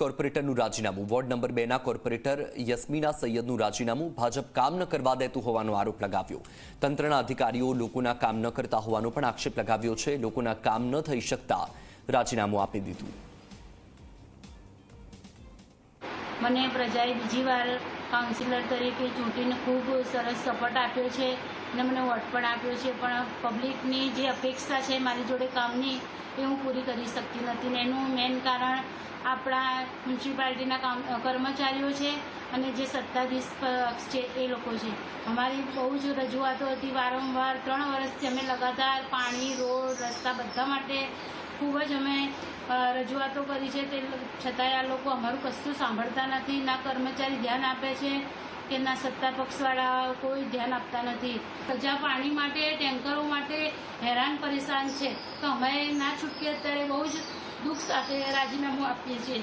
કોર્પોરેટરનું રાજીનામું. Ward number બેના corporator Yasmina સૈયદનું રાજીનામું ભાજપ કામ ન કરવા દેતું હોવાનો આરોપ લગાવ્યો. તંત્રના અધિકારીઓ લોકોના કામ ન કરતા હોવાનો પણ આક્ષેપ લગાવ્યો છે. લોકોના કામ ન થઈ શકતા રાજીનામું આપી દીધું. મને પ્રજાએ બીજી વાર કાઉન્સિલર તરીકે ચૂંટીને ખૂબ સરસ સપોર્ટ આપ્યો છે અને મને વોટ પણ આપ્યો છે. પણ પબ્લિકની જે અપેક્ષા છે મારી જોડે કામની એ હું પૂરી કરી શકતી નથી ને એનું મેન કારણ આપણા મ્યુનિસિપાલિટીના કર્મચારીઓ છે અને જે સત્તાધીશ પક્ષ છે, એ લોકો છે. અમારી બહુ જ રજૂઆતો હતી વારંવાર, ત્રણ વર્ષથી અમે લગાતાર પાણી, રોડ, રસ્તા બધા માટે ખૂબ જ અમે રજૂઆતો કરી છે. તે છતાંય આ લોકો અમારું કશું સાંભળતા નથી, ના કર્મચારી ધ્યાન આપે છે કે ના સત્તા પક્ષવાળા કોઈ ધ્યાન આપતા નથી. પ્રજા પાણી માટે, ટેન્કરો માટે હેરાન પરેશાન છે. તો અમે ના છૂટકે અત્યારે બહુ જ દુઃખ સાથે રાજીનામું આપીએ છીએ.